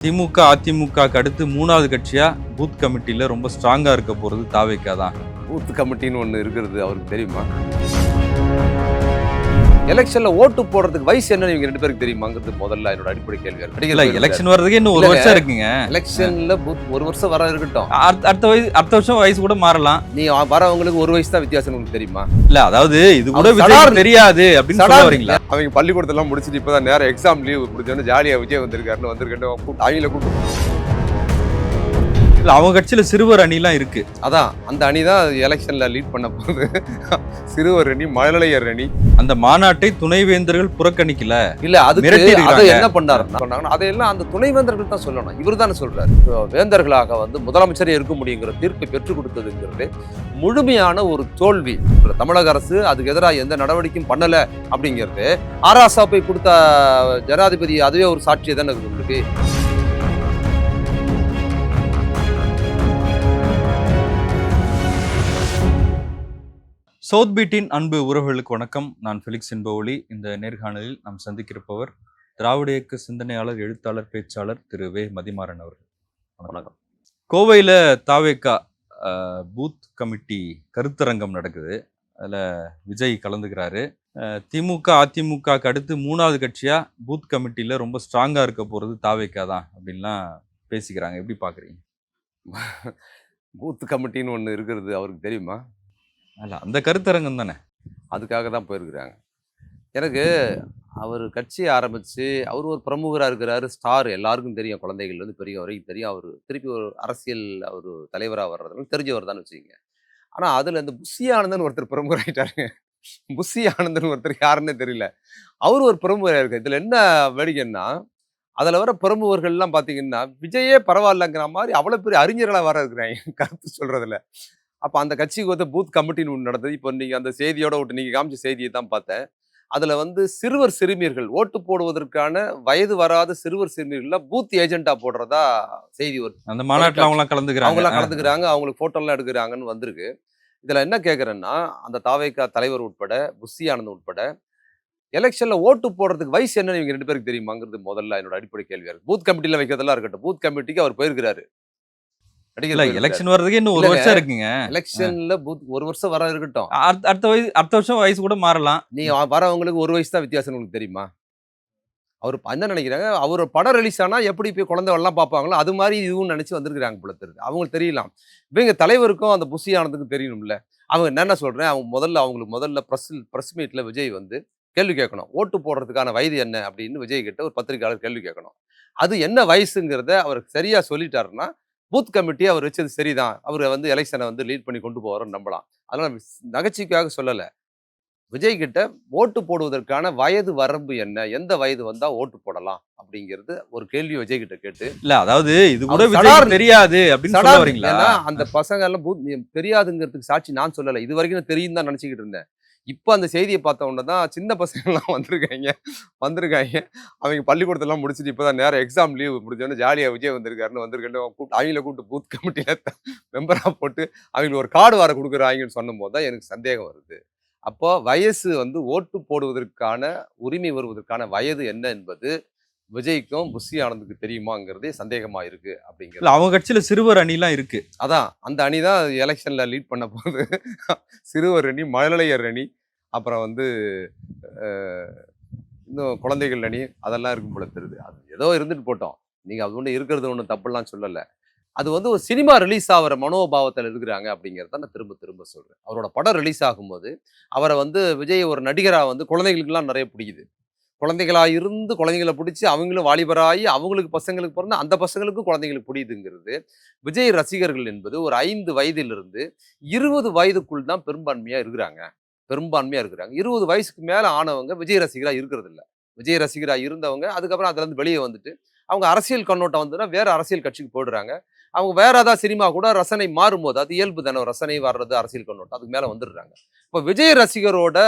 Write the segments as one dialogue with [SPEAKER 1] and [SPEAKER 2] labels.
[SPEAKER 1] திமுக அதிமுகக்கு அடுத்து மூணாவது கட்சியா பூத் கமிட்டியில் ரொம்ப ஸ்ட்ராங்கா இருக்க போறது தாவேக்கா தான்.
[SPEAKER 2] பூத் கமிட்டின்னு ஒன்று இருக்கிறது அவருக்கு தெரியுமா? எலெக்ஷன்ல ஓட்டு போடுறதுக்கு வயசு என்னன்னு இவங்க ரெண்டு பேருக்கு தெரியுமாங்கிறது முதல்ல என்னோட அடிப்படை கேள்வி.
[SPEAKER 1] இல்ல எலெக்ஷன் வர்றதுக்கு இன்னும் ஒரு. வருஷம் இருக்குங்க.
[SPEAKER 2] எலெக்ஷன்ல ஒரு வருஷம் வர இருக்கட்டும்.
[SPEAKER 1] அடுத்த வயசு அடுத்த வருஷம் வயசு கூட மாறலாம்.
[SPEAKER 2] நீ வரவங்களுக்கு ஒரு வயசு தான் வித்தியாசம் உங்களுக்கு தெரியுமா?
[SPEAKER 1] இல்ல அதாவது இது கூட தெரியாது அப்படின்னு சொல்ல வரீங்களா?
[SPEAKER 2] அவங்க பள்ளிக்கூடத்தெல்லாம் முடிச்சுட்டு இப்பதான் நேரம் எக்ஸாம் லீவ் முடிச்சோன்னு ஜாலியா விஜய் வந்திருக்காருன்னு வந்திருக்கேன் அவங்கள கூப்பிட்டு
[SPEAKER 1] இல்ல அவங்க கட்சியில சிறுவர் அணிலாம் இருக்கு.
[SPEAKER 2] அதான் அந்த அணி தான் எலெக்ஷன்ல லீட் பண்ண போகுது. சிறுவர் அணி மழலையர் அணி.
[SPEAKER 1] அந்த மாநாட்டை துணைவேந்தர்கள் புறக்கணிக்கல.
[SPEAKER 2] இல்ல அதை. என்ன பண்ணாருன்னா அதையெல்லாம் அந்த துணைவேந்தர்கள் தான் சொல்லணும். இவர் தானே சொல்றாரு. வேந்தர்களாக வந்து முதலமைச்சரே இருக்க முடியுங்கிற தீர்ப்பை பெற்றுக் கொடுத்ததுங்கிறது முழுமையான ஒரு தோல்வி. தமிழக அரசு அதுக்கு எதிராக எந்த நடவடிக்கையும் பண்ணல அப்படிங்கிறது ஆராசாப்பை கொடுத்த ஜனாதிபதி அதுவே ஒரு சாட்சியை தானே உங்களுக்கு
[SPEAKER 1] சவுத் பீட்டின் அன்பு உறவுகளுக்கு வணக்கம். நான் ஃபெலிக்ஸ் என்பவொலி. இந்த நேர்காணலில் நாம் சந்திக்கிருப்பவர் திராவிட இயக்க சிந்தனையாளர் எழுத்தாளர் பேச்சாளர் திரு. வே. மதிமாறன் அவர்கள்.
[SPEAKER 2] வணக்கம்.
[SPEAKER 1] கோவையில் தாவேக்கா பூத் கமிட்டி கருத்தரங்கம் நடக்குது. அதில் விஜய் கலந்துக்கிறாரு. திமுக அதிமுகக்கு அடுத்து மூணாவது கட்சியாக பூத் கமிட்டியில் ரொம்ப ஸ்ட்ராங்காக இருக்க போகிறது தாவேக்கா தான் அப்படின்லாம் பேசிக்கிறாங்க. எப்படி பார்க்குறீங்க
[SPEAKER 2] பூத் கமிட்டின்னு ஒன்று இருக்கிறது அவருக்கு தெரியுமா?
[SPEAKER 1] அல்ல அந்த கருத்தரங்கம் தானே?
[SPEAKER 2] அதுக்காக தான் போயிருக்கிறாங்க. எனக்கு அவர் கட்சி ஆரம்பித்து அவர் ஒரு பிரமுகராக இருக்கிறாரு ஸ்டார் எல்லாருக்கும் தெரியும் குழந்தைகள் வந்து பெரிய வரைக்கும் தெரியும். அவர் திருப்பி ஒரு அரசியல் அவர் தலைவராக வர்றதுனால தெரிஞ்சவர் தான் வச்சுக்கோங்க. ஆனால் அதில் இந்த புஷி ஆனந்தன் ஒருத்தர் பிரமுகராகிட்டாருங்க புஷி ஆனந்தன் ஒருத்தர் யாருன்னே தெரியல. அவர் ஒரு பிரமுகராக இருக்கு இதில் என்ன வேடிக்கைன்னா அதில் வர பிரமுகர்கள்லாம் பார்த்தீங்கன்னா விஜயே பரவாயில்லங்கிற மாதிரி அவ்வளோ பெரிய அறிஞர்களாக வர இருக்கிறாங்க. கருத்து சொல்கிறதுல அப்போ அந்த கட்சிக்கு வந்து பூத் கமிட்டின்னு ஒன்று நடந்தது. இப்போ நீங்கள் அந்த செய்தியோட விட்டு நீங்கள் காமிச்ச செய்தியை தான் பார்த்தேன். அதில் வந்து சிறுவர் சிறுமியர்கள் ஓட்டு போடுவதற்கான வயது வராத சிறுவர் சிறுமியர்கள்லாம் பூத் ஏஜென்ட்டா போடுறதா செய்தி வருது
[SPEAKER 1] அந்த மாநாட்டில் அவங்களாம் கலந்துக்கிறாங்க.
[SPEAKER 2] அவங்களாம் கலந்துக்கிறாங்க. அவங்களுக்கு ஃபோட்டோலாம் எடுக்கிறாங்கன்னு வந்திருக்கு. இதில் என்ன கேட்குறேன்னா அந்த தாவேக்கா தலைவர் உட்பட புஷி ஆனந்த் உட்பட எலெக்ஷன்ல ஓட்டு போடுறதுக்கு வயசு என்னன்னு இவங்க ரெண்டு பேருக்கு தெரியுமாங்கிறது முதல்ல என்னோட அடிப்படை கேள்வியா இருக்கு. பூத் கமிட்டியில் வைக்கிறதெல்லாம் இருக்கட்டும். பூத் கமிட்டிக்கு அவர் போயிருக்கிறாரு.
[SPEAKER 1] இல்ல எலெக்ஷன் வர்றதுக்கு இன்னும் ஒரு. வருஷம் இருக்குங்க.
[SPEAKER 2] எலெக்ஷன்ல பூத் ஒரு வருஷம் வர இருக்கட்டும்.
[SPEAKER 1] அடுத்த வயசு அடுத்த வருஷம் வயசு கூட மாறலாம்.
[SPEAKER 2] நீ வரவங்களுக்கு ஒரு வயசு தான் வித்தியாசம் உங்களுக்கு தெரியுமா? அவர் என்ன நினைக்கிறாங்க? அவர் படம் ரிலீஸ் ஆனால் எப்படி போய் குழந்தைவெல்லாம் பார்ப்பாங்களோ அது மாதிரி இதுவும் நினச்சி வந்திருக்கிறாங்க போல தெரியுது. அவங்களுக்கு தெரியலாம். இவங்க தலைவருக்கும் அந்த புஷி ஆனதுக்கும் தெரியணும்ல. அவங்க என்னென்ன சொல்கிறேன் அவங்க முதல்ல அவங்களுக்கு முதல்ல ப்ரெஸ் ப்ரெஸ் மீட்டில் விஜய் வந்து கேள்வி கேட்கணும். ஓட்டு போடுறதுக்கான வயது என்ன? அப்படின்னு விஜய் கிட்ட ஒரு பத்திரிகையாளர் கேள்வி கேட்கணும். அது என்ன வயசுங்கிறத அவர் சரியாக சொல்லிட்டாருன்னா பூத் கமிட்டி அவர் வச்சது சரிதான். அவர் வந்து எலெக்ஷனை வந்து லீட் பண்ணி கொண்டு போவாரோன்னு நம்பலாம். அதனால் நகைச்சுவைக்காக சொல்லலை. விஜய் கிட்ட ஓட்டு போடுவதற்கான வயது வரம்பு என்ன? எந்த வயது வந்தா ஓட்டு போடலாம்? அப்படிங்கிறது ஒரு கேள்வி விஜய் கிட்ட கேட்டு.
[SPEAKER 1] இல்ல அதாவது இது கூட விஜய் தெரியாது அப்படின்னு
[SPEAKER 2] அந்த பசங்க எல்லாம் பூத் தெரியாதுங்கிறதுக்கு சாட்சி நான் சொல்லலை. இது வரைக்கும் தெரியும் தான் நினச்சிக்கிட்டு இருந்தேன். இப்போ அந்த செய்தியை பார்த்த உடனே தான் சின்ன பசங்கள்லாம் வந்திருக்காங்க. வந்திருக்காங்க. அவங்க பள்ளிக்கூடத்தெல்லாம் முடிச்சுட்டு இப்போ தான் நேரம் எக்ஸாம் லீவ் முடிச்சோன்னே ஜாலியாக விஜய் வந்திருக்காருன்னு வந்திருக்கேன்னு கூப்பிட்டு அவங்கள கூப்பிட்டு பூத் கமிட்டியில் மெம்பராக போட்டு அவங்களுக்கு ஒரு கார்டு வர கொடுக்குறாங்கன்னு சொன்னும்போது தான் எனக்கு சந்தேகம் வருது. அப்போ வயசு வந்து ஓட்டு போடுவதற்கான உரிமை வருவதற்கான வயது என்ன என்பது விஜய்க்கும் புஷி ஆனந்துக்கு தெரியுமாங்கிறதே சந்தேகமா இருக்கு அப்படிங்கிறது.
[SPEAKER 1] இல்ல அவங்க கட்சியில சிறுவர் அணிலாம் இருக்கு.
[SPEAKER 2] அதான் அந்த அணி தான் எலெக்ஷன்ல லீட் பண்ண போகுது. சிறுவர் அணி மழலையர் அணி அப்புறம் வந்து இன்னும் குழந்தைகள் அணி அதெல்லாம் இருக்கும் போல தெரியுது. அது ஏதோ இருந்துட்டு போட்டோம். நீங்க அது ஒன்று இருக்கிறது ஒன்றும் தப்புலாம் சொல்லலை. அது வந்து ஒரு சினிமா ரிலீஸ் ஆகிற மனோபாவத்தில் இருக்கிறாங்க அப்படிங்கிறத நான் திரும்ப திரும்ப சொல்றேன். அவரோட படம் ரிலீஸ் ஆகும்போது அவரை வந்து விஜய் ஒரு நடிகராக வந்து குழந்தைகளுக்கெல்லாம் நிறைய பிடிக்குது. குழந்தைகளாக இருந்து குழந்தைங்களை பிடிச்சி அவங்களும் வாலிபராகி அவங்களுக்கு பசங்களுக்கு பிறந்து அந்த பசங்களுக்கும் குழந்தைங்களுக்கு புரியுதுங்கிறது. விஜய் ரசிகர்கள் என்பது ஒரு ஐந்து வயதிலிருந்து இருபது வயதுக்குள் தான் பெரும்பான்மையாக இருக்கிறாங்க. பெரும்பான்மையாக இருக்கிறாங்க. இருபது வயசுக்கு மேலே ஆனவங்க விஜய் ரசிகராக இருக்கிறதில்ல. விஜய் ரசிகராக இருந்தவங்க அதுக்கப்புறம் அதுலேருந்து வெளியே வந்துட்டு அவங்க அரசியல் கண்ணோட்டம் வந்துன்னா வேறு அரசியல் கட்சிக்கு போயிடுறாங்க. அவங்க வேற ஏதாவது சினிமா கூட ரசனை மாறும்போது அது இயல்பு தானே ரசனை வர்றது அரசியல் கண்ணோட்டம் அதுக்கு மேலே வந்துடுறாங்க. இப்போ விஜய் ரசிகரோட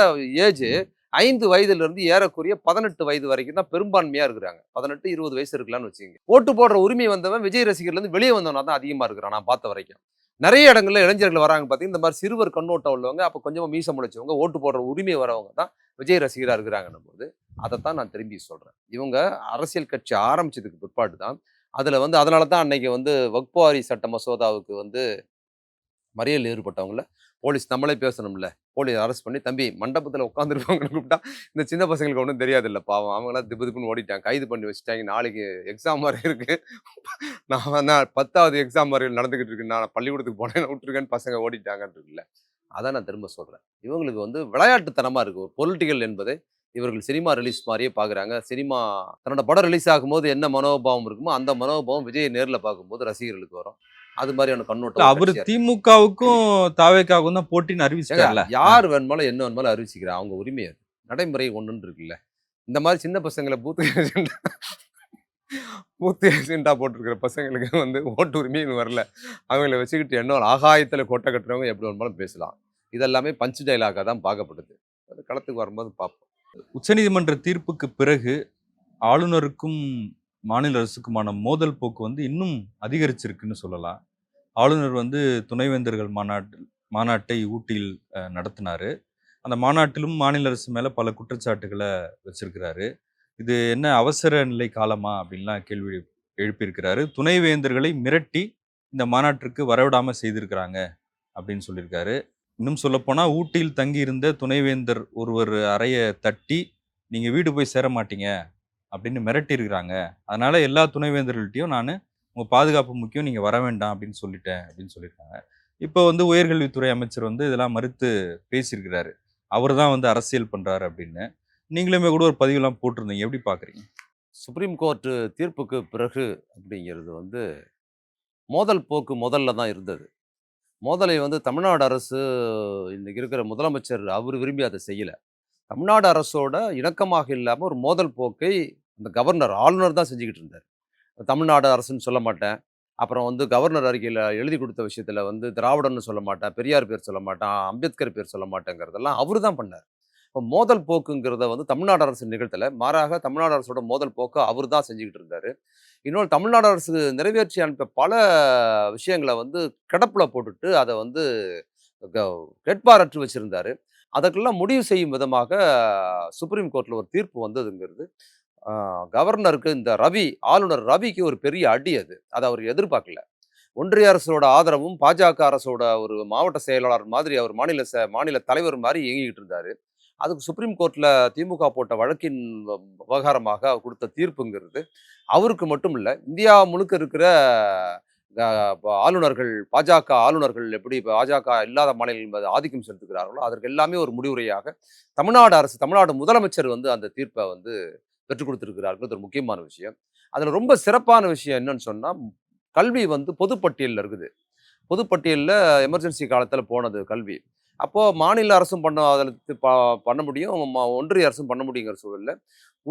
[SPEAKER 2] ஏஜ் ஐந்து வயதிலிருந்து ஏறக்குரிய பதினெட்டு வயது வரைக்கும் தான் பெரும்பான்மையாக இருக்கிறாங்க. பதினெட்டு இருபது வயசு இருக்கலாம்னு வச்சுக்கோங்க. ஓட்டு போடுற உரிமை வந்தவன் விஜய் ரசிகர்லேருந்து வெளியே வந்தவனா தான் அதிகமாக இருக்கிறான் நான் பார்த்த வரைக்கும். நிறைய இடங்களில் இளைஞர்கள் வராங்க பார்த்தீங்கன்னா இந்த மாதிரி சிறுவர் கண்ணோட்டம் உள்ளவங்க அப்போ கொஞ்சமாக மீசம் முடிச்சவங்க ஓட்டு போடுற உரிமை வரவங்க தான் விஜய் ரசிகராக இருக்கிறாங்கன்னும் போது அதைத்தான் நான் திரும்பி சொல்கிறேன் இவங்க அரசியல் கட்சி ஆரம்பிச்சதுக்கு பிற்பாடு தான் அதில் வந்து அதனால தான் அன்னைக்கு வந்து வக்பாரி சட்ட மசோதாவுக்கு வந்து மறியல் ஏற்பட்டவங்கள போலீஸ் நம்மளே பேசணும்ல. போலீஸ் அரெஸ்ட் பண்ணி தம்பி மண்டபத்தில் உட்காந்துருக்கவங்கன்னு கூப்பிட்டா இந்த சின்ன பசங்களுக்கு ஒன்றும் தெரியாது இல்லை பாவம் அவங்களாம் திப்பு திப்புன்னு ஓடிட்டாங்க. கைது பண்ணி வச்சுட்டாங்க. நாளைக்கு எக்ஸாம் மாதிரி இருக்குது நான் வந்து பத்தாவது எக்ஸாம் மாதிரி நடந்துக்கிட்டு இருக்கு. நான் பள்ளிக்கூடத்துக்கு போனேன் விட்டுருக்கேன்னு பசங்க ஓடிட்டாங்கன்னு இருக்குல்ல அதான் நான் திரும்ப சொல்கிறேன் இவங்களுக்கு வந்து விளையாட்டுத்தனமாக இருக்குது ஒரு பொலிட்டிக்கல் என்பதை இவர்கள் சினிமா ரிலீஸ் மாதிரியே பார்க்குறாங்க சினிமா தன்னோட படம் ரிலீஸ் ஆகும்போது என்ன மனோபாவம் இருக்குமோ அந்த மனோபாவம் விஜய் நேரில் பார்க்கும்போது ரசிகர்களுக்கு வரும். அது மாதிரியான கண்ணோட்டம்
[SPEAKER 1] அவரு. திமுகவுக்கும் தாவேக்காவுக்கும் தான் போட்டின்னு
[SPEAKER 2] ஏங்க,
[SPEAKER 1] அறிவிச்சிட்டார்ல
[SPEAKER 2] யார் வேணுமாலும் என்ன வேணுமாலும் அறிவிச்சுக்கிறேன் அவங்க உரிமை அது நடைமுறை ஒன்றுன்னு இருக்குல்ல. இந்த மாதிரி சின்ன பசங்களை பூத்து ஏஜெண்டா பூத்து ஏஜெண்டா போட்டிருக்கிற பசங்களுக்கு வந்து ஓட்டு உரிமையும் வரல. அவங்கள வச்சுக்கிட்டு என்ன ஆகாயத்தில் கொட்டை கட்டுறவங்க எப்படி வேணுமாலும் பேசலாம். இதெல்லாமே பஞ்ச் டைலாக தான் பார்க்கப்படுது. அது களத்துக்கு வரும்போது பார்ப்போம்.
[SPEAKER 1] உச்சநீதிமன்ற தீர்ப்புக்கு பிறகு ஆளுநருக்கும் மாநில அரசுக்குமான மோதல் போக்கு வந்து இன்னும் அதிகரிச்சிருக்குன்னு சொல்லலாம். ஆளுநர் வந்து துணைவேந்தர்கள் மாநாட்டில் மாநாட்டை ஊட்டியில் நடத்தினார். அந்த மாநாட்டிலும் மாநில அரசு மேலே பல குற்றச்சாட்டுகளை வச்சிருக்கிறாரு. இது என்ன அவசர நிலை காலமா அப்படின்லாம் கேள்வி எழுப்பியிருக்கிறாரு. துணைவேந்தர்களை மிரட்டி இந்த மாநாட்டிற்கு வரவிடாமல் செய்திருக்கிறாங்க அப்படின்னு சொல்லியிருக்காரு. இன்னும் சொல்லப்போனால் ஊட்டியில் தங்கியிருந்த துணைவேந்தர் ஒருவர் அறையை தட்டி நீங்கள் வீடு போய் சேர மாட்டீங்க. அப்படின்னு மிரட்டி இருக்கிறாங்க அதனால எல்லா துணைவேந்தர்கள்ட்டையும் நான் உங்கள் பாதுகாப்பு முக்கியம் நீங்கள் வர வேண்டாம் அப்படின்னு சொல்லிட்டேன் அப்படின்னு சொல்லியிருக்காங்க. இப்போ வந்து உயர்கல்வித்துறை அமைச்சர் வந்து இதெல்லாம் மறுத்து பேசியிருக்கிறாரு. அவர் தான் வந்து அரசியல் பண்ணுறாரு அப்படின்னு. நீங்களுமே கூட ஒரு பதிவுலாம் போட்டிருந்தீங்க. எப்படி பார்க்குறீங்க
[SPEAKER 2] சுப்ரீம் கோர்ட்டு தீர்ப்புக்கு பிறகு அப்படிங்கிறது வந்து மோதல் போக்கு முதல்ல தான் இருந்தது. மோதலை வந்து தமிழ்நாடு அரசு இன்னைக்கு இருக்கிற முதலமைச்சர் அவர் விரும்பி அதை செய்யலை. தமிழ்நாடு அரசோட இணக்கமாக இல்லாமல் ஒரு மோதல் போக்கை அந்த கவர்னர் ஆளுநர் தான் செஞ்சுக்கிட்டு இருந்தார். தமிழ்நாடு அரசுன்னு சொல்ல மாட்டேன். அப்புறம் வந்து கவர்னர் அறிக்கையில் எழுதி கொடுத்த விஷயத்தில் வந்து திராவிடன்னு சொல்ல மாட்டேன் பெரியார் பேர் சொல்ல மாட்டேன் அம்பேத்கர் பேர் சொல்ல மாட்டேங்கிறதெல்லாம் அவர் தான் பண்ணார். இப்போ மோதல் போக்குங்கிறத வந்து தமிழ்நாடு அரசு நிகழ்த்தலை. மாறாக தமிழ்நாடு அரசோட மோதல் போக்கு அவர் தான் செஞ்சுக்கிட்டு இருந்தார். இன்னொரு தமிழ்நாடு அரசு நிறைவேற்றி அனுப்ப பல விஷயங்களை வந்து கிடப்பில் போட்டுட்டு அதை வந்து க- கேட்பாரற்று வச்சிருந்தாரு. அதற்கெல்லாம் முடிவு செய்யும் விதமாக சுப்ரீம் கோர்ட்டில் ஒரு தீர்ப்பு வந்ததுங்கிறது கவர்னருக்கு இந்த ரவி ஆளுநர் ரவிக்கு ஒரு பெரிய அடி அது. அதை அவர் எதிர்பார்க்கல. ஒன்றிய அரசோட ஆதரவும் பாஜக அரசோட ஒரு மாவட்ட செயலாளர் மாதிரி அவர் மாநில ச மாநில தலைவர் மாதிரி இயங்கிக்கிட்டு இருந்தார். அதுக்கு சுப்ரீம் கோர்ட்டில் திமுக போட்ட வழக்கின் வ- விவகாரமாக அவர் கொடுத்த தீர்ப்புங்கிறது அவருக்கு மட்டும் இல்லை இந்தியா முழுக்க இருக்கிற ஆளுநர்கள் பாஜக ஆளுநர்கள் எப்படி பாஜக இல்லாத மாநிலங்கள் ஆதிக்கம் செலுத்துகிறார்களோ அதற்கு எல்லாமே ஒரு முடிவுரையாக தமிழ்நாடு அரசு தமிழ்நாடு முதலமைச்சர் வந்து அந்த தீர்ப்பை வந்து பெற்றுக் கொடுத்துருக்கிறார்கள். ஒரு முக்கியமான விஷயம். அதில் ரொம்ப சிறப்பான விஷயம் என்னன்னு சொன்னால் கல்வி வந்து பொதுப்பட்டியலில் இருக்குது. பொதுப்பட்டியலில் எமர்ஜென்சி காலத்தில் போனது கல்வி. அப்போது மாநில அரசும் பண்ண அதில் பண்ண முடியும். ஒன்றிய அரசும் பண்ண முடியுங்கிற சூழலில்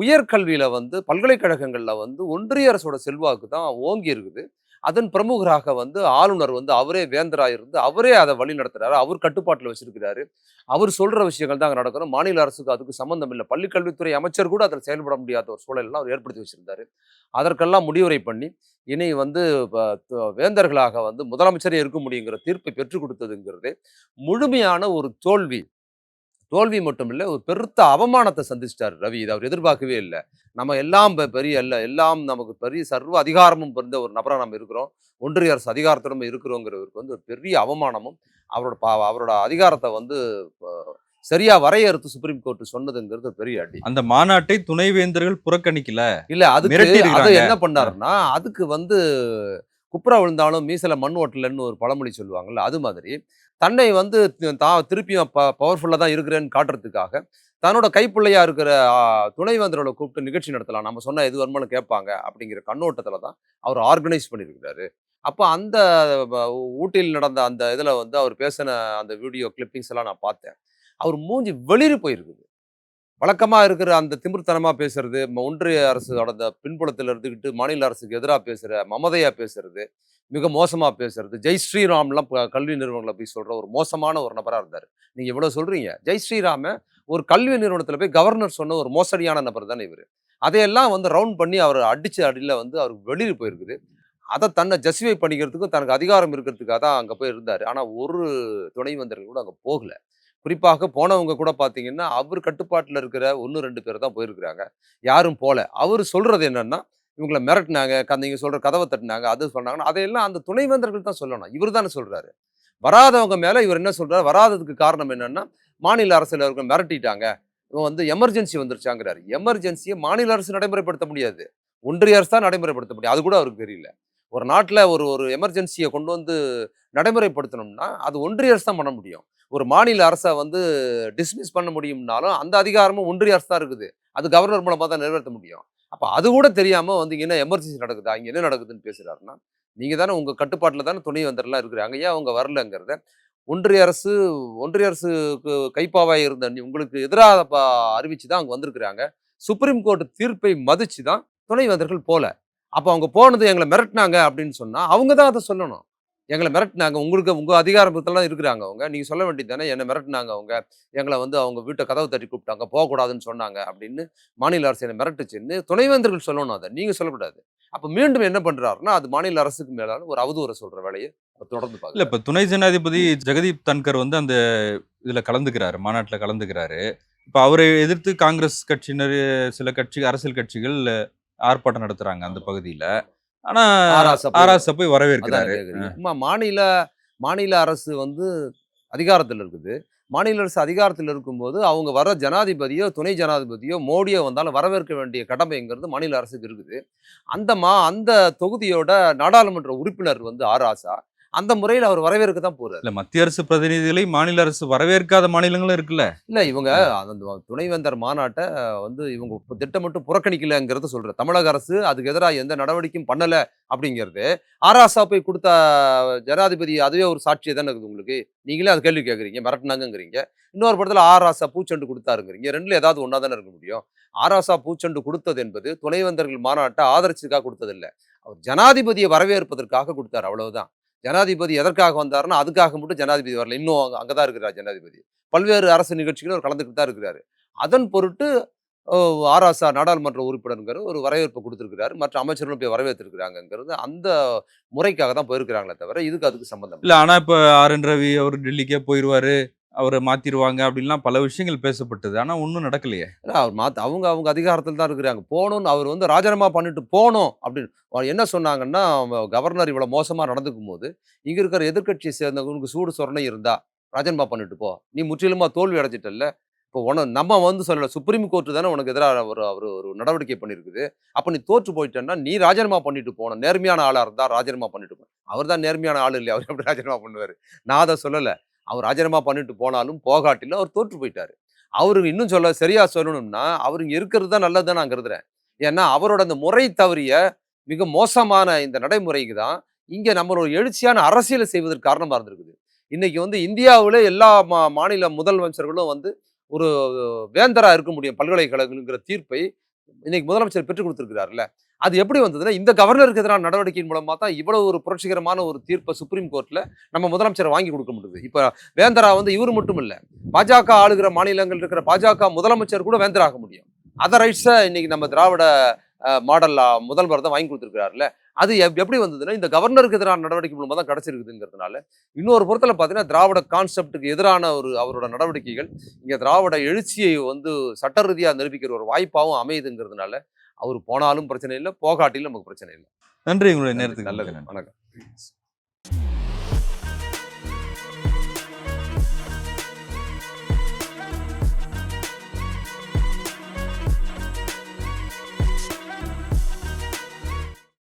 [SPEAKER 2] உயர்கல்வியில் வந்து பல்கலைக்கழகங்களில் வந்து ஒன்றிய அரசோட செல்வாக்கு தான் ஓங்கி இருக்குது. அதன் பிரமுகராக வந்து ஆளுநர் வந்து அவரே வேந்தராக இருந்து அவரே அதை வழி நடத்துறாரு. அவர் கட்டுப்பாட்டில் வச்சிருக்கிறாரு. அவர் சொல்ற விஷயங்கள் தான் அங்கே நடக்கணும். மாநில அரசுக்கு அதுக்கு சம்மந்தம் இல்லை. பள்ளிக்கல்வித்துறை அமைச்சர் கூட அதில் செயல்பட முடியாத ஒரு சூழலெல்லாம் அவர் ஏற்படுத்தி வச்சிருந்தாரு. அதற்கெல்லாம் முடிவுரை பண்ணி இனி வந்து வேந்தர்களாக வந்து முதலமைச்சரே இருக்க முடியுங்கிற தீர்ப்பை பெற்றுக் கொடுத்ததுங்கிறது முழுமையான ஒரு தோல்வி. தோல்வி மட்டும் இல்லை ஒரு பெருத்த அவமானத்தை சந்திச்சிட்டார் ரவி. இதை அவர் எதிர்பார்க்கவே இல்லை. நம்ம எல்லாம் பெரிய இல்ல எல்லாம் நமக்கு பெரிய சர்வ அதிகாரமும் பிறந்த ஒரு நபராக நம்ம இருக்கிறோம். ஒன்றிய அரசு அதிகாரத்துடன் இருக்கிறோங்கிறவருக்கு வந்து ஒரு பெரிய அவமானமும் அவரோட பா அவரோட அதிகாரத்தை வந்து சரியா வரையறுத்து சுப்ரீம் கோர்ட் சொன்னதுங்கிறது ஒரு பெரிய அடி.
[SPEAKER 1] அந்த மாநாட்டை துணைவேந்தர்கள் புறக்கணிக்கல?
[SPEAKER 2] இல்ல அதுக்கு அதை. என்ன பண்ணாருன்னா அதுக்கு வந்து குப்புறா விழுந்தாலும் மீசல மண் ஓட்டலன்னு ஒரு பழமொழி சொல்லுவாங்கல்ல அது மாதிரி. தன்னை வந்து தான் திருப்பியும் ப பவர்ஃபுல்லாக தான் இருக்கிறேன்னு காட்டுறதுக்காக தன்னோட கைப்பிள்ளையாக இருக்கிற துணைவேந்தரோட கூப்பிட்டு நிகழ்ச்சி நடத்தலாம். நம்ம சொன்ன எது வருமானம் கேட்பாங்க அப்படிங்கிற கண்ணோட்டத்தில் தான் அவர் ஆர்கனைஸ் பண்ணியிருக்கிறாரு. அப்போ அந்த ஊட்டியில் நடந்த அந்த இதில் வந்து அவர் பேசின அந்த வீடியோ கிளிப்பிங்ஸ் எல்லாம் நான் பார்த்தேன். அவர் மூஞ்சி வெளிரி போயிருக்குது. வழக்கமாக இருக்கிற அந்த திமிர்த்தனமாக பேசுறது ம- ஒன்றிய அரசு அந்த பின்புலத்தில் இருந்துக்கிட்டு மாநில அரசுக்கு எதிராக பேசுகிற மமதையாக பேசுறது மிக மோசமாக பேசுறது. ஜெய் ஸ்ரீராம்லாம் கல்வி நிறுவனங்களை போய் சொல்கிற ஒரு மோசமான ஒரு நபராக இருந்தார். நீங்கள் இவ்வளோ சொல்கிறீங்க ஜெய் ஸ்ரீராம ஒரு கல்வி நிறுவனத்தில் போய் கவர்னர் சொன்ன ஒரு மோசடியான நபர் தானே இவர். அதையெல்லாம் வந்து ரவுண்ட் பண்ணி அவர் அடித்த அடியில் வந்து அவருக்கு வெளியில் போயிருக்குது. அதை தன்னை ஜஸ்டிஃபை பண்ணிக்கிறதுக்கும் தனக்கு அதிகாரம் இருக்கிறதுக்காக தான் அங்கே போய் இருந்தார். ஆனால் ஒரு துணை வந்தர்கள் கூட அங்கே போகல. குறிப்பாக போனவங்க கூட பார்த்தீங்கன்னா அவர் கட்டுப்பாட்டில் இருக்கிற ஒன்று ரெண்டு பேர் தான் போயிருக்கிறாங்க. யாரும் போகல அவர் சொல்கிறது என்னென்னா இவங்கள மிரட்டினாங்க அந்த இங்கே சொல்கிற கதவை தட்டினாங்க அது சொன்னாங்கன்னா அதையெல்லாம் அந்த துணைவேந்தர்கள் தான் சொல்லணும். இவர் தானே சொல்கிறாரு வராதவங்க மேலே இவர் என்ன சொல்கிறார் வராததுக்கு காரணம் என்னென்னா மாநில அரசில் இருக்க மிரட்டிட்டாங்க. இவன் வந்து எமர்ஜென்சி வந்துருச்சாங்கிறாரு. எமர்ஜென்சியை மாநில அரசு நடைமுறைப்படுத்த முடியாது. ஒன்றிய அரசு தான் நடைமுறைப்படுத்த முடியும். அது கூட அவருக்கு தெரியல. ஒரு நாட்டில் ஒரு ஒரு எமர்ஜென்சியை கொண்டு வந்து நடைமுறைப்படுத்தணும்னா அது ஒன்றிய அரசு தான் பண்ண முடியும். ஒரு மாநில அரசை வந்து டிஸ்மிஸ் பண்ண முடியும்னாலும் அந்த அதிகாரமும் ஒன்றிய அரசு தான் இருக்குது. அது கவர்னர் மூலமாக தான் நிறைவேற்ற முடியும். அப்போ அது கூட தெரியாமல் வந்து என்ன எமர்ஜென்சி நடக்குதா? அங்கே என்ன நடக்குதுன்னு பேசுகிறாருன்னா நீங்கள் தானே உங்கள் கட்டுப்பாட்டில் தானே துணை வந்தரெல்லாம் இருக்கிறாங்க. ஏன் அவங்க வரலங்கிறத ஒன்றிய அரசு ஒன்றிய அரசுக்கு கைப்பாவாக இருந்த உங்களுக்கு எதிராக அறிவிச்சு தான் அவங்க வந்திருக்கிறாங்க. சுப்ரீம் கோர்ட் தீர்ப்பை மதிச்சு தான் துணை வந்தர்கள் போல. அப்போ அவங்க போனது எங்களை மிரட்டினாங்க அப்படின்னு சொன்னால் அவங்க தான் அதை சொல்லணும். எங்களை மிரட்டினாங்க. உங்களுக்கு உங்க அதிகாரத்தெல்லாம் இருக்கிறாங்க அவங்க. நீங்க சொல்ல வேண்டியது தானே என்னை மிரட்டினாங்க அவங்க. எங்களை வந்து அவங்க வீட்டை கதவு தட்டி கூப்பிட்டாங்க போகக்கூடாதுன்னு சொன்னாங்க அப்படின்னு மாநில அரசு என்னை மிரட்டுச்சுன்னு துணைவேந்தர்கள் சொல்லணும் அதை. நீங்க சொல்லக்கூடாது. அப்ப மீண்டும் என்ன பண்றாருன்னா அது மாநில அரசுக்கு மேலான ஒரு அவதூறை சொல்ற வேலையை தொடர்ந்து
[SPEAKER 1] இல்ல இப்ப துணை ஜனாதிபதி ஜெகதீப் தன்கர் வந்து அந்த இதுல கலந்துக்கிறாரு மாநாட்டுல கலந்துக்கிறாரு. இப்ப அவரை எதிர்த்து காங்கிரஸ் கட்சியினர் சில கட்சி அரசியல் கட்சிகள் ஆர்ப்பாட்டம் நடத்துறாங்க அந்த பகுதியில. ஆனா
[SPEAKER 2] ஆராசா போய்
[SPEAKER 1] வரவேற்கிறாரு.
[SPEAKER 2] மாநில மாநில அரசு வந்து அதிகாரத்தில் இருக்குது. மாநில அரசு அதிகாரத்தில் இருக்கும்போது அவங்க வர ஜனாதிபதியோ துணை ஜனாதிபதியோ மோடியோ வந்தாலும் வரவேற்க வேண்டிய கடமைங்கிறது மாநில அரசுக்கு இருக்குது. அந்த மா அந்த தொகுதியோட நாடாளுமன்ற உறுப்பினர் வந்து ஆராசா அந்த முறையில் அவர் வரவேற்க தான் போறாரு.
[SPEAKER 1] இல்ல மத்திய அரசு பிரதிநிதிகளை மாநில அரசு வரவேற்காத மாநிலங்களும் இருக்குல்ல?
[SPEAKER 2] இல்ல இவங்க அந்த துணைவேந்தர் மாநாட்டை வந்து இவங்க திட்டமிட்டு புறக்கணிக்கலங்கிறத சொல்ற தமிழக அரசு அதுக்கு எதிராக எந்த நடவடிக்கையும் பண்ணல அப்படிங்கிறது. ஆராசா போய் கொடுத்த ஜனாதிபதி அதுவே ஒரு சாட்சியை தானே இருக்குது உங்களுக்கு? நீங்களே அது கேள்வி கேட்குறீங்க மிரட்டினாங்கங்கிறீங்க. இன்னொரு படத்துல ஆராசா பூச்செண்டு கொடுத்தாருங்கிறீங்க. ரெண்டுல ஏதாவது ஒன்றா தானே இருக்க முடியும். ஆராசா பூச்செண்டு கொடுத்தது என்பது துணைவேந்தர்கள் மாநாட்டை ஆதரிச்சதுக்காக கொடுத்ததில்ல. அவர் ஜனாதிபதியை வரவேற்பதற்காக கொடுத்தாரு அவ்வளவுதான். ஜனாதிபதி எதற்காக வந்தாருன்னா அதுக்காக மட்டும் ஜனாதிபதி வரல. இன்னும் அங்கே தான் இருக்கிறார் ஜனாதிபதி. பல்வேறு அரசு நிகழ்ச்சிகளும் அவர் கலந்துக்கிட்டு தான் இருக்கிறாரு. அதன் பொருட்டு ஆராசா நாடாளுமன்ற உறுப்பினருங்கிற ஒரு வரவேற்பு கொடுத்துருக்கிறாரு. மற்ற அமைச்சர்களும் போய் வரவேற்றிருக்கிறாங்கிறது அந்த முறைக்காக தான் போயிருக்கிறாங்களே தவிர இதுக்கு அதுக்கு சம்மந்தம் இல்லை.
[SPEAKER 1] ஆனால் இப்போ ஆர். என். ரவி அவர் டெல்லிக்கே போயிடுவாரு அவரை மாத்திருவாங்க அப்படின்லாம் பல விஷயங்கள் பேசப்பட்டது. ஆனா ஒன்றும் நடக்கலையே.
[SPEAKER 2] ஏன்னா அவர் மாத்த அவங்க அவங்க அதிகாரத்தில் தான் இருக்கிறாங்க. போகணும்னு அவர் வந்து ராஜினாமா பண்ணிட்டு போகணும் அப்படின்னு. என்ன சொன்னாங்கன்னா கவர்னர் இவ்வளோ மோசமாக நடந்துக்கும் போது இங்கே இருக்கிற எதிர்க்கட்சியை சேர்ந்தவங்களுக்கு சூடு சொரணை இருந்தா ராஜினாமா பண்ணிட்டு போ. நீ முற்றிலுமா தோல்வி அடைஞ்சிட்டல்ல. இப்போ உன நம்ம வந்து சொல்லல சுப்ரீம் கோர்ட்டு தானே உனக்கு எதிராக ஒரு அவர் ஒரு நடவடிக்கை பண்ணியிருக்குது அப்போ நீ தோற்று போயிட்டேன்னா நீ ராஜினாமா பண்ணிட்டு போகணும். நேர்மையான ஆளாக இருந்தால் ராஜினாமா பண்ணிட்டு போ. அவர் தான் நேர்மையான ஆள் இல்லையா? அவர் எப்படி ராஜினாமா பண்ணுவார்? நான் அதை சொல்லலை. அவர் ராஜினாமா பண்ணிட்டு போனாலும் போகாட்டிலும் அவர் தோற்று போயிட்டாரு. அவருக்கு இன்னும் சொல்ல சரியா சொல்லணும்னா அவர் இருக்கிறது தான் நல்லதுதான் நான் கருதுறேன். ஏன்னா அவரோட அந்த முறை தவறிய மிக மோசமான இந்த நடைமுறைக்கு தான் இங்கே நம்மளோட எழுச்சியான அரசியலை செய்வதற்கு காரணமாக இருந்திருக்குது. இன்னைக்கு வந்து இந்தியாவில் எல்லா மா மாநில முதலமைச்சர்களும் வந்து ஒரு வேந்தராக இருக்க முடியும் பல்கலைக்கழகங்கிற தீர்ப்பை இன்னைக்கு முதலமைச்சர் பெற்றுக் கொடுத்திருக்கிறாருல்ல அது எப்படி வந்ததுன்னா இந்த கவர்னருக்கு எதிரான நடவடிக்கையின் மூலமாக தான் இவ்வளவு ஒரு புரட்சிகரமான ஒரு தீர்ப்பை சுப்ரீம் கோர்ட்டில் நம்ம முதலமைச்சர் வாங்கி கொடுக்க முடியுது. இப்போ வேந்தரா வந்து இவர் மட்டும் இல்லை பாஜக ஆளுகிற மாநிலங்கள் இருக்கிற பாஜக முதலமைச்சர் கூட வேந்தராக முடியும். அதர் ரைட்ஸை இன்னைக்கு நம்ம திராவிட மாடலில் முதல்வர் தான் வாங்கி கொடுத்துருக்காருல்ல அது எப்- எப்படி வந்ததுன்னா இந்த கவர்னருக்கு எதிரான நடவடிக்கை மூலமா தான் கிடைச்சிருக்குதுங்கிறதுனால இன்னொரு புறத்துல பார்த்தீங்கன்னா திராவிட கான்செப்டுக்கு எதிரான ஒரு அவரோட நடவடிக்கைகள் இங்க திராவிட எழுச்சியை வந்து சட்ட ரீதியா நிரூபிக்கிற ஒரு வாய்ப்பாகவும் அமையுதுங்கிறதுனால அவர் போனாலும் பிரச்சனை இல்லை போகாட்டிலும் நமக்கு பிரச்சனை இல்லை.
[SPEAKER 1] நன்றி உங்களுடைய நேரத்துக்கு
[SPEAKER 2] நல்லது. வணக்கம்.